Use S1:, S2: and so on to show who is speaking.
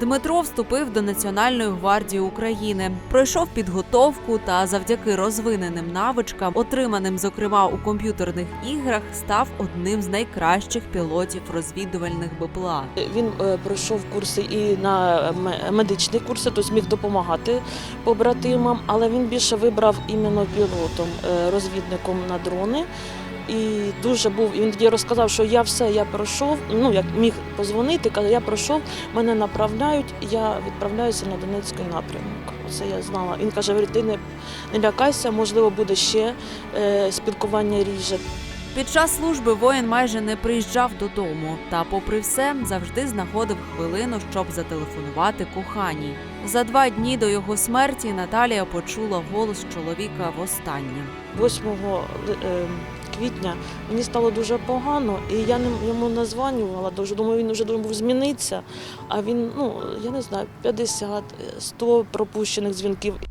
S1: Дмитро вступив до Національної гвардії України, пройшов підготовку та завдяки розвиненим навичкам, отриманим зокрема у комп'ютерних іграх, став одним з найкращих пілотів розвідувальних БПЛА.
S2: Він е, пройшов курси і на медичні курси, тобто міг допомагати побратимам, але він більше вибрав іменно пілотом, е, розвідником на дрони. І дуже був, він тоді розказав, що я все, я пройшов, ну як міг позвонити, каже, я пройшов, мене направляють, я відправляюся на Донецький напрямок. Оце я знала. Він каже, «Говорить, ти не, не лякайся, можливо, буде ще е, спілкування ріже.
S1: Під час служби воїн майже не приїжджав додому, та, попри все, завжди знаходив хвилину, щоб зателефонувати коханій. За два дні до його смерті Наталія почула голос чоловіка востаннє.
S2: 8 ли- е, квітня мені стало дуже погано, і я йому названювала дуже. Думаю, він вже був змінитися. А він, ну я не знаю, 50, 100 пропущених дзвінків.